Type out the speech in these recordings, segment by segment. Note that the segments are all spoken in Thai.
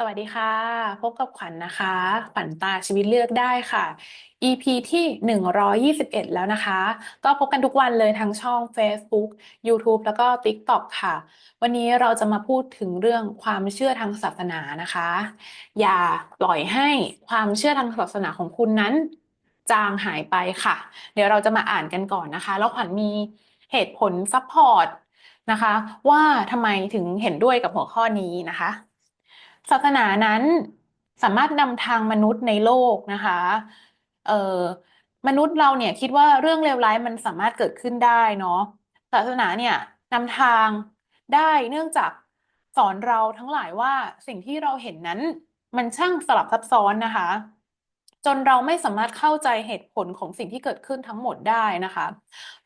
สวัสดีค่ะ พบกับขวัญนะคะ ขวัญตาชีวิตเลือกได้ค่ะ EP ที่ 121 แล้วนะคะ ก็พบกันทุกวันเลยทั้งช่อง Facebook YouTube แล้วก็ TikTok ค่ะ วันนี้เราจะมาพูดถึงเรื่องความเชื่อทางศาสนานะคะ อย่าปล่อยให้ความเชื่อทางศาสนาของคุณนั้น จางหายไปค่ะ เดี๋ยวเราจะมาอ่านกันก่อนนะคะ แล้วขวัญมีเหตุผลซัพพอร์ตนะคะ ว่าทำไมถึงเห็นด้วยกับหัวข้อนี้นะคะ ศาสนานั้นสามารถนำทางมนุษย์ในโลกนะคะเอ่อมนุษย์เราเนี่ยคิดว่าเรื่องเลวร้ายมันสามารถเกิดขึ้นได้เนาะศาสนาเนี่ยนำทางได้เนื่องจากสอนเราทั้งหลายว่าสิ่งที่เราเห็นนั้นมันช่างสลับซับซ้อนนะคะ จนเราไม่สามารถเข้าใจเหตุผลของสิ่งที่เกิดขึ้นทั้งหมดได้นะคะ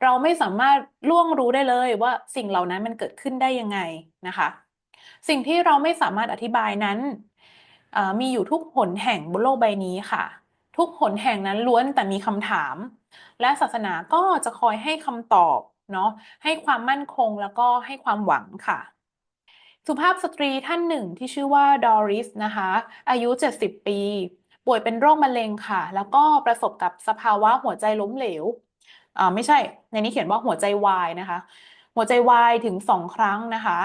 เราไม่สามารถล่วงรู้ได้เลยว่าสิ่งเหล่านั้นมันเกิดขึ้นได้ยังไงนะคะ สิ่งที่เราไม่สามารถอธิบายนั้น มีอยู่ทุกหนแห่งบนโลกใบนี้ค่ะ ทุกหนแห่งนั้นล้วนแต่มีคำถาม และศาสนาก็จะคอยให้คำตอบเนาะให้ความมั่นคงแล้วก็ให้ความหวังค่ะ สุภาพสตรีท่านหนึ่งที่ชื่อว่าดอริสนะคะ อายุ 70 ปี ป่วยเป็นโรคมะเร็งค่ะ แล้วก็ประสบกับสภาวะหัวใจล้มเหลวอ่าไม่ใช่ ในนี้เขียนว่าหัวใจวายนะคะ หัวใจวายถึงสองครั้งนะคะ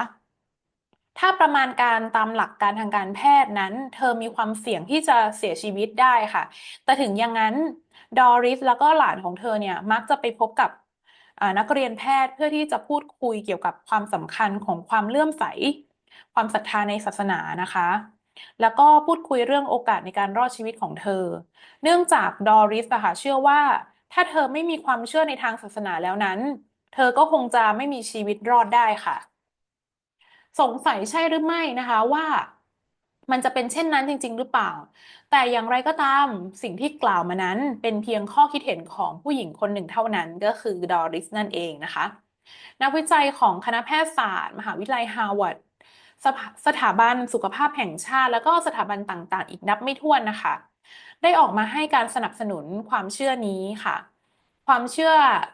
ถ้าประมาณการตามหลักการทางการแพทย์นั้น เธอมีความเสี่ยงที่จะเสียชีวิตได้ค่ะ แต่ถึงอย่างนั้นดอริสแล้วก็หลานของเธอเนี่ยมักจะไปพบกับนักเรียนแพทย์เพื่อที่จะพูดคุยเกี่ยวกับความสำคัญของความเลื่อมใส ความศรัทธาในศาสนานะคะ แล้วก็พูดคุยเรื่องโอกาสในการรอดชีวิตของเธอ เนื่องจากดอริสอะค่ะเชื่อว่า ถ้าเธอไม่มีความเชื่อในทางศาสนาแล้วนั้น เธอก็คงจะไม่มีชีวิตรอดได้ค่ะ สงสัยใช่หรือไม่นะคะว่ามันจะเป็นเช่นนั้นจริง ๆ หรือเปล่า แต่อย่างไรก็ตามสิ่งที่กล่าวมานั้นเป็นเพียงข้อคิดเห็นของผู้หญิงคนหนึ่งเท่านั้นก็คือดอริสนั่นเองนะคะ นักวิจัยของคณะแพทยศาสตร์ มหาวิทยาลัยฮาร์วาร์ดสถาสถาบันสุขภาพแห่งชาติ แล้วก็สถาบันต่างๆ อีกนับไม่ถ้วนนะคะ ได้ออกมาให้การสนับสนุนความเชื่อนี้ค่ะ ความเชื่อ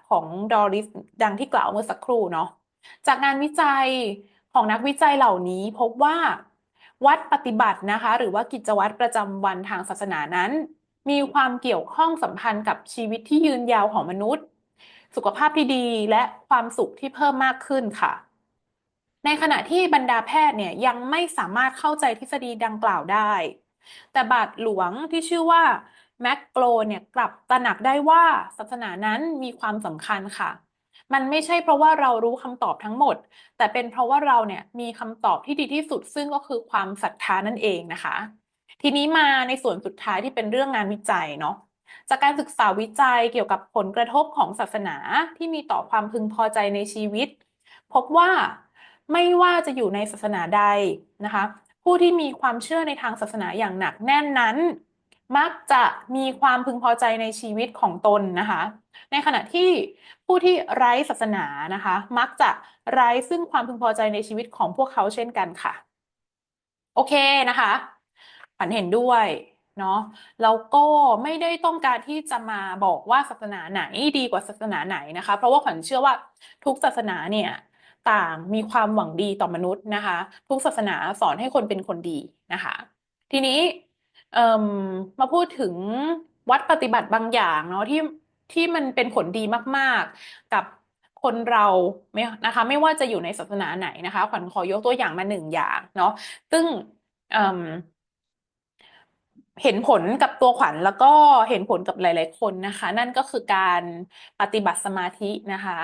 ของดอริสดังที่กล่าวเมื่อสักครู่เนาะจากงานวิจัย ของนักวิจัยเหล่านี้พบว่า วัดปฏิบัตินะคะ หรือว่ากิจวัตรประจำวันทางศาสนานั้น มีความเกี่ยวข้องสัมพันธ์กับชีวิตที่ยืนยาวของมนุษย์ สุขภาพที่ดีและความสุขที่เพิ่มมากขึ้นค่ะ ในขณะที่บรรดาแพทย์เนี่ยยังไม่สามารถเข้าใจทฤษฎีดังกล่าวได้ แต่บาทหลวงที่ชื่อว่าแมกโกลเนี่ยกลับตระหนักได้ว่าศาสนานั้นมีความสำคัญค่ะ มันไม่ใช่เพราะว่าเรารู้คำตอบทั้งหมด แต่เป็นเพราะว่าเราเนี่ยมีคำตอบที่ดีที่สุด ซึ่งก็คือความศรัทธานั่นเองนะคะ ทีนี้มาในส่วนสุดท้ายที่เป็นเรื่องงานวิจัยเนาะจากการศึกษาวิจัยเกี่ยวกับผลกระทบของศาสนาที่มีต่อความพึงพอใจในชีวิต พบว่าไม่ว่าจะอยู่ในศาสนาใดนะคะ ผู้ที่มีความเชื่อในทางศาสนาอย่างหนักแน่นนั้น มักจะมีความพึงพอใจในชีวิตของตนนะคะ ในขณะที่ผู้ที่ไร้ศาสนานะคะ มักจะไร้ซึ่งความพึงพอใจในชีวิตของพวกเขาเช่นกันค่ะ โอเคนะคะฝันเห็นด้วยเนาะแล้วก็ไม่ได้ต้องการที่จะมาบอกว่าศาสนาไหนดีกว่าศาสนาไหนนะคะ เพราะว่าขวัญเชื่อว่าทุกศาสนาเนี่ยต่างมีความหวังดีต่อมนุษย์นะคะ ทุกศาสนาสอนให้คนเป็นคนดีนะคะ ทีนี้ เอ่มมาพูดถึงวัดปฏิบัติบางอย่างเนาะที่ที่มันเป็นผลดีมากๆ กับคนเราไม่นะคะ ไม่ว่าจะอยู่ในศาสนาไหนนะคะขวัญขอยกตัวอย่างมาหนึ่งอย่างเนาะซึ่งเอ่มเห็นผลกับตัวขวัญแล้วก็เห็นผลกับหลาย ๆ คนนะคะ นั่นก็คือการปฏิบัติสมาธินะคะ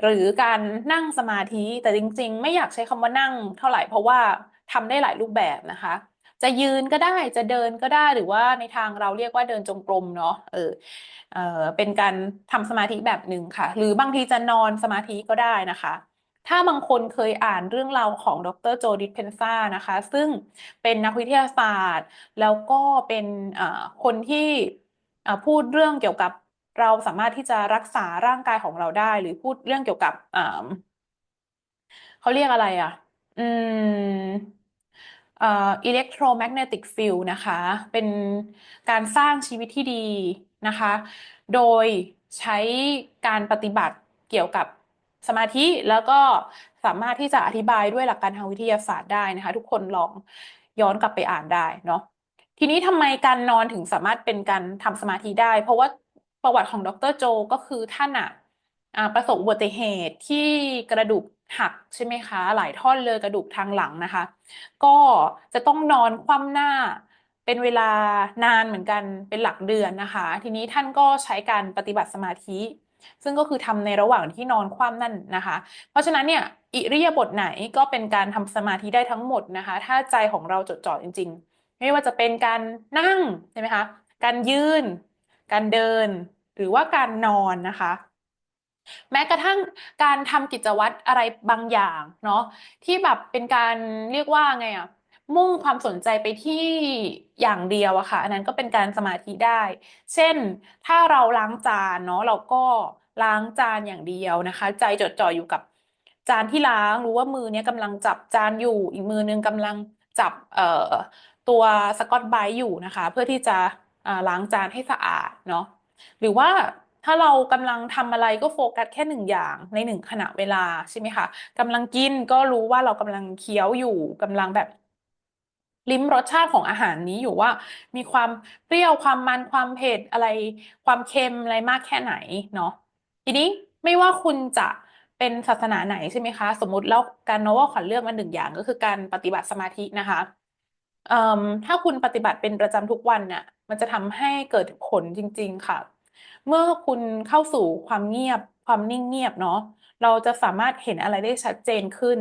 หรือการนั่งสมาธิแต่จริง ๆ ไม่อยากใช้คำว่านั่งเท่าไหร่เพราะว่าทำได้หลายรูปแบบนะคะ จะยืนก็ได้จะเดินก็ได้หรือว่าในทางเราเรียกว่าเดินจงกรมเนาะเออเออเป็นการทำสมาธิแบบหนึ่งค่ะ หรือบางทีจะนอนสมาธิก็ได้นะคะ ถ้าบางคนเคยอ่านเรื่องราวของดรโจดิสเพนซ่านะคะ ซึ่งเป็นนักวิทยาศาสตร์ แล้วก็เป็นคนที่พูดเรื่องเกี่ยวกับเราสามารถที่จะรักษาร่างกายของเราได้ หรือพูดเรื่องเกี่ยวกับเขาเรียกอะไรอะ อืม เอ่อ electromagnetic field นะคะ เป็นการสร้างชีวิตที่ดีนะคะ โดยใช้การปฏิบัติเกี่ยวกับสมาธิแล้วก็สามารถที่จะอธิบายด้วยหลักการทางวิทยาศาสตร์ได้นะคะ ทุกคนลองย้อนกลับไปอ่านได้เนาะทีนี้ทำไมการนอนถึงสามารถเป็นการทำสมาธิได้ เพราะว่าประวัติของดรโจก็คือท่านอะ อ่าประสบอุบัติเหตุที่กระดูกหักใช่ไหมคะ หลายท่อนเลยกระดูกทางหลังนะคะ ก็จะต้องนอนคว่ำหน้าเป็นเวลานานเหมือนกันเป็นหลักเดือนนะคะ ทีนี้ท่านก็ใช้การปฏิบัติสมาธิ ซึ่งก็คือทำในระหว่างที่นอนคว่ำนั่นนะคะ เพราะฉะนั้นเนี่ยอิริยาบถไหนก็เป็นการทำสมาธิได้ทั้งหมดนะคะ ถ้าใจของเราจดจ่อจริง ๆ ไม่ว่าจะเป็นการนั่งใช่ไหมคะการยืน การเดิน หรือว่าการนอนนะคะ แม้กระทั่งการทำกิจวัตรอะไรบางอย่างเนาะที่แบบเป็นการเรียกว่าไงอะมุ่งความสนใจไปที่อย่างเดียวอะค่ะ อันนั้นก็เป็นการสมาธิได้ เช่นถ้าเราล้างจานเนาะเราก็ล้างจานอย่างเดียวนะคะ ใจจดจ่ออยู่กับจานที่ล้างรู้ว่ามือเนี้ยกำลังจับจานอยู่ อีกมือนึงกำลังจับเอ่อตัวสกอตไบรท์อยู่นะคะ เพื่อที่จะล้างจานให้สะอาดเนาะหรือว่า ถ้าเรากำลังทำอะไรก็โฟกัสแค่หนึ่งอย่างในหนึ่งขณะเวลาใช่ไหมคะกำลังกินก็รู้ว่าเรากำลังเคี้ยวอยู่กำลังแบบลิ้มรสชาติของอาหารนี้อยู่ว่า มีความเปรี้ยวความมันความเผ็ดอะไร ความเค็มอะไรมากแค่ไหนเนาะทีนี้ไม่ว่าคุณจะเป็นศาสนาไหนใช่ไหมคะ สมมติแล้วการโนว่าขวัญเลือกมาหนึ่งอย่างก็คือการปฏิบัติสมาธินะคะถ้าคุณปฏิบัติเป็นประจำทุกวันเนี่ยมันจะทำให้เกิดผลจริง ๆ ค่ะ เมื่อคุณเข้าสู่ความเงียบความนิ่งเงียบเนาะเราจะสามารถเห็นอะไรได้ชัดเจนขึ้น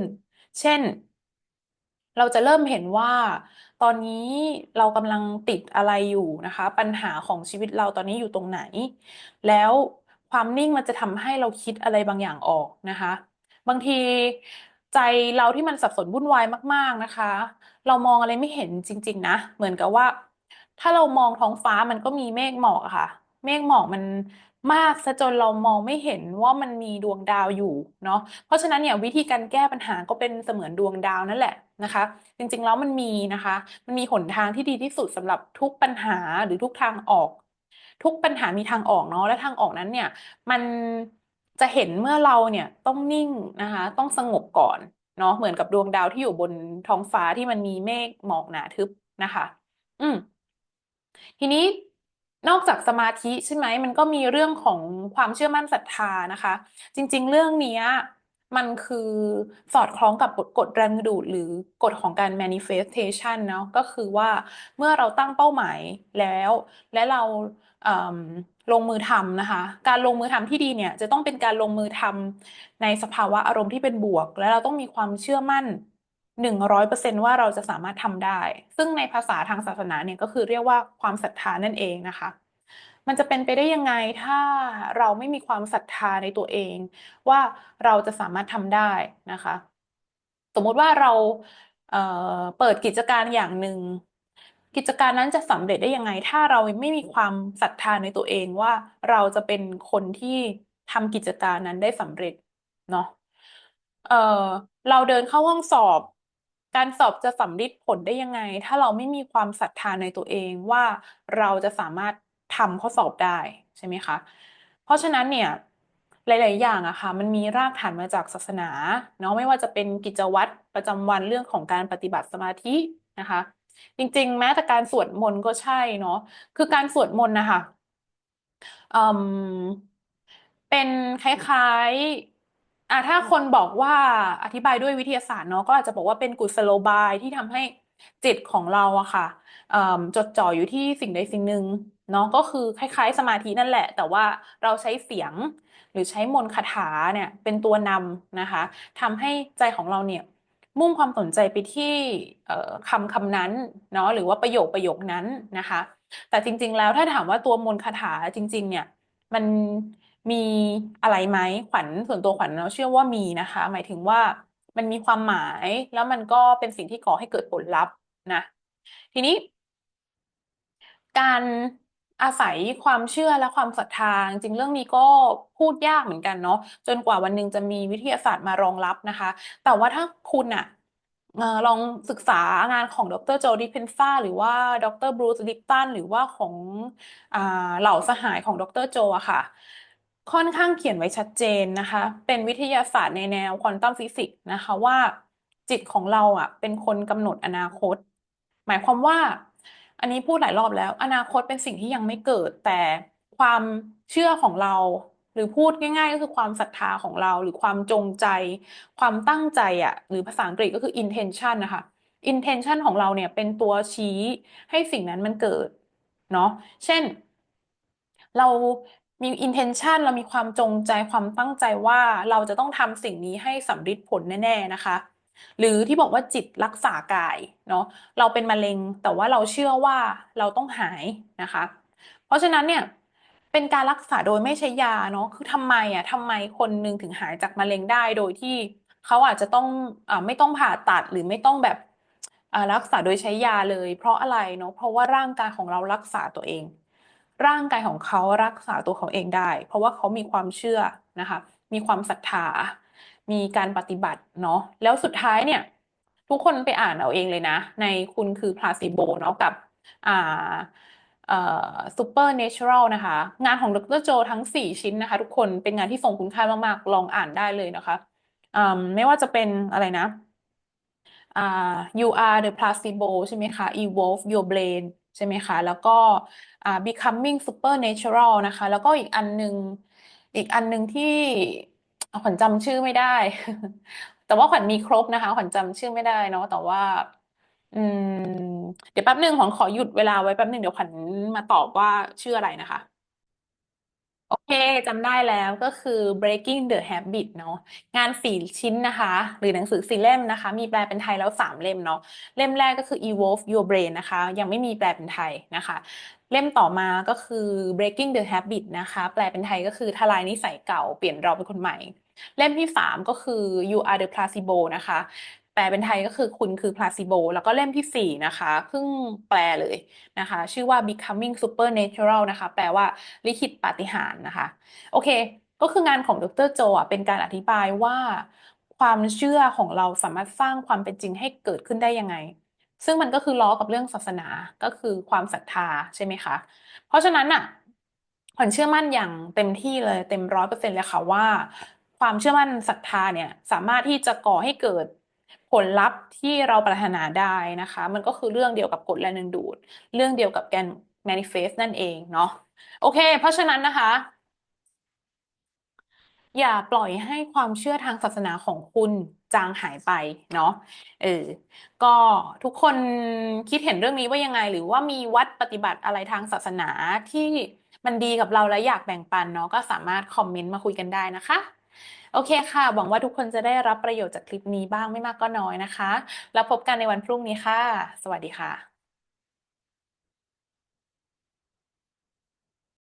เช่น เราจะเริ่มเห็นว่า ตอนนี้เรากำลังติดอะไรอยู่นะคะ ปัญหาของชีวิตเราตอนนี้อยู่ตรงไหน แล้วความนิ่งมันจะทำให้เราคิดอะไรบางอย่างออกนะคะ บางทีใจเราที่มันสับสนวุ่นวายมาก ๆนะคะ เรามองอะไรไม่เห็นจริง ๆ นะ เหมือนกับว่า ถ้าเรามองท้องฟ้ามันก็มีเมฆหมอกอะค่ะ เมฆหมอกมันมากซะจนเรามองไม่เห็นว่ามันมีดวงดาวอยู่เนาะเพราะฉะนั้นเนี่ยวิธีการแก้ปัญหาก็เป็นเสมือนดวงดาวนั่นแหละนะคะ จริงๆแล้วมันมีนะคะ มันมีหนทางที่ดีที่สุดสำหรับทุกปัญหาหรือทุกทางออก ทุกปัญหามีทางออกเนาะและทางออกนั้นเนี่ย มันจะเห็นเมื่อเราเนี่ยต้องนิ่งนะคะ ต้องสงบก่อนเนาะเหมือนกับดวงดาวที่อยู่บนท้องฟ้าที่มันมีเมฆหมอกหนาทึบนะคะ อืมทีนี้ นอกจากสมาธิใช่ไหมมันก็มีเรื่องของความเชื่อมั่นศรัทธานะคะ จริง ๆ เรื่องนี้มันคือสอดคล้องกับกฎแรงดูดหรือกฎของการ manifestation เนาะก็คือว่าเมื่อเราตั้งเป้าหมายแล้ว และเราลงมือทำนะคะ การลงมือทำที่ดีเนี่ย จะต้องเป็นการลงมือทำในสภาวะอารมณ์ที่เป็นบวก และเราต้องมีความเชื่อมั่น หนึ่งร้อยเปอร์เซนว่าเราจะสามารถทำได้ ซึ่งในภาษาทางศาสนาเนี่ยก็คือเรียกว่าความศรัทธานั่นเองนะคะ มันจะเป็นไปได้ยังไงถ้าเราไม่มีความศรัทธาในตัวเอง ว่าเราจะสามารถทำได้นะคะ สมมุติว่าเราเเปิดกิจการอย่างหนึ่งกิจการนั้นจะสำเร็จได้ยังไง ถ้าเราไม่มีความศรัทธาในตัวเองว่าเราจะเป็นคนที่ทำกิจการนั้นได้สำเร็จเนาะเออเราเดินเข้าห้องสอบ การสอบจะสำลิดผลได้ยังไง ถ้าเราไม่มีความศรัทธาในตัวเองว่าเราจะสามารถทำข้อสอบได้ใช่ไหมคะ เพราะฉะนั้นเนี่ยหลาย ๆ อย่างอะค่ะมันมีรากฐานมาจากศาสนาเนาะไม่ว่าจะเป็นกิจวัตรประจำวันเรื่องของการปฏิบัติสมาธินะคะ จริง ๆ แม้แต่การสวดมนต์ก็ใช่เนาะคือการสวดมนต์นะคะเป็นคล้าย ๆ อะถ้าคนบอกว่าอธิบายด้วยวิทยาศาสตร์เนาะก็อาจจะบอกว่าเป็นกุศโลบายที่ทำให้จิตของเราอะค่ะจดจ่ออยู่ที่สิ่งใดสิ่งหนึ่งเนาะก็คือคล้าย ๆ สมาธินั่นแหละ แต่ว่าเราใช้เสียงหรือใช้มนต์คาถาเนี่ยเป็นตัวนำนะคะทำให้ใจของเราเนี่ยมุ่งความสนใจไปที่คำคำนั้นเนาะหรือว่าประโยคประโยคนั้นนะคะ แต่จริง ๆ แล้วถ้าถามว่าตัวมนต์คาถาจริง ๆ เนี่ยมัน มีอะไรไหมขวัญส่วนตัวขวัญเราเชื่อว่ามีนะคะ หมายถึงว่ามันมีความหมายแล้วมันก็เป็นสิ่งที่ก่อให้เกิดผลลัพธ์นะ ทีนี้ การอาศัยความเชื่อและความศรัทธาจริงเรื่องนี้ก็พูดยากเหมือนกันเนาะจนกว่าวันหนึ่งจะมีวิทยาศาสตร์มารองรับนะคะ แต่ว่าถ้าคุณอะลองศึกษางานของดรโจดิเพนซาหรือว่าดรบรูซดิปตันหรือว่าของเหล่าสหายของดรโจอะค่ะ ค่อนข้างเขียนไว้ชัดเจนนะคะ เป็นวิทยาศาสตร์ในแนวควอนตัมฟิสิกส์นะคะว่าจิตของเราอะ เป็นคนกำหนดอนาคต หมายความว่า อันนี้พูดหลายรอบแล้ว อนาคตเป็นสิ่งที่ยังไม่เกิด แต่ความเชื่อของเรา หรือพูดง่าย ๆ ก็คือความศรัทธาของเรา หรือความจงใจ ความตั้งใจอะ หรือภาษาอังกฤษก็คือ intention นะคะ intention ของเราเนี่ยเป็นตัวชี้ให้สิ่งนั้นมันเกิด เนาะเช่น เรา มี intention เรามีความจงใจความตั้งใจว่าเราจะต้องทำสิ่งนี้ให้สำเร็จผลแน่ๆนะคะ หรือที่บอกว่าจิตรักษากายเนาะเราเป็นมะเร็งแต่ว่าเราเชื่อว่าเราต้องหายนะคะ เพราะฉะนั้นเนี่ยเป็นการรักษาโดยไม่ใช้ยาเนาะคือทำไมอะทำไมคนหนึ่งถึงหายจากมะเร็งได้โดยที่เขาอาจจะต้องอ่าไม่ต้องผ่าตัดหรือไม่ต้องแบบรักษาโดยใช้ยาเลย เพราะอะไรเนาะเพราะว่าร่างกายของเรารักษาตัวเอง ร่างกายของเขารักษาตัวเขาเองได้ เพราะว่าเขามีความเชื่อนะคะ มีความศรัทธา มีการปฏิบัติเนาะแล้วสุดท้ายเนี่ย ทุกคนไปอ่านเอาเองเลยนะ ในคุณคือ placebo เนาะกับอ่าเอ่อ supernatural นะคะ งานของดร.โจทั้ง 4 ชิ้นนะคะ ทุกคนเป็นงานที่ทรงคุณค่ามากๆ ลองอ่านได้เลยนะคะอ่าไม่ว่าจะเป็นอะไรนะอ่า you are the placebo ใช่ไหมคะ evolve your brain ใช่ไหมคะ แล้วก็ becoming supernatural นะคะ แล้วก็อีกอันหนึ่งอีกอันหนึ่งที่ขวัญจำชื่อไม่ได้ แต่ว่าขวัญมีครบนะคะ ขวัญจำชื่อไม่ได้เนาะ แต่ว่า อืม เดี๋ยวแป๊บหนึ่งขวัญขอหยุดเวลาไว้แป๊บหนึ่งเดี๋ยวขวัญมาตอบว่าชื่ออะไรนะคะ โอเคจำได้แล้วก็คือ breaking the habit เนาะงาน4ชิ้นนะคะ หรือหนังสือ4เล่มนะคะ มีแปลเป็นไทยแล้ว3เล่มเนาะเล่มแรกก็คือ evolve your brain นะคะ ยังไม่มีแปลเป็นไทยนะคะ เล่มต่อมาก็คือ breaking the habit นะคะ แปลเป็นไทยก็คือทลายนิสัยเก่าเปลี่ยนเราเป็นคนใหม่ เล่มที่3ก็คือ you are the placebo นะคะ ลเป็นไทยก็คือคุณคือ placebo แล้วก็เล่มที่ 4 นะคะเพิ่งแปลเลยนะคะ ชื่อว่า becoming supernatural นะคะ แปลว่าลิขิตปาฏิหาริย์นะคะ โอเค ก็คืองานของดร.โจอะเป็นการอธิบายว่า ความเชื่อของเราสามารถสร้างความเป็นจริงให้เกิดขึ้นได้ยังไง ซึ่งมันก็คือล้อกับเรื่องศาสนาก็คือความศรัทธาใช่ไหมคะ เพราะฉะนั้นน่ะขวัญเชื่อมั่นอย่างเต็มที่เลยเต็ม100%เลยค่ะว่า ความเชื่อมั่นศรัทธาเนี่ยสามารถที่จะก่อให้เกิด ผลลัพธ์ที่เราปรารถนาได้นะคะ มันก็คือเรื่องเดียวกับกฎแรงดึงดูด เรื่องเดียวกับแการ manifest นั่นเองเนาะโอเค เพราะฉะนั้นนะคะ อย่าปล่อยให้ความเชื่อทางศาสนาของคุณจางหายไปเนาะเออก็ทุกคนคิดเห็นเรื่องนี้ว่ายังไง หรือว่ามีวัดปฏิบัติอะไรทางศาสนาที่มันดีกับเราและอยากแบ่งปันเนาะก็สามารถคอมเมนต์มาคุยกันได้นะคะ โอเคค่ะ หวังว่าทุกคนจะได้รับประโยชน์จากคลิปนี้บ้างไม่มากก็น้อยนะคะ แล้วพบกันในวันพรุ่งนี้ค่ะ สวัสดีค่ะ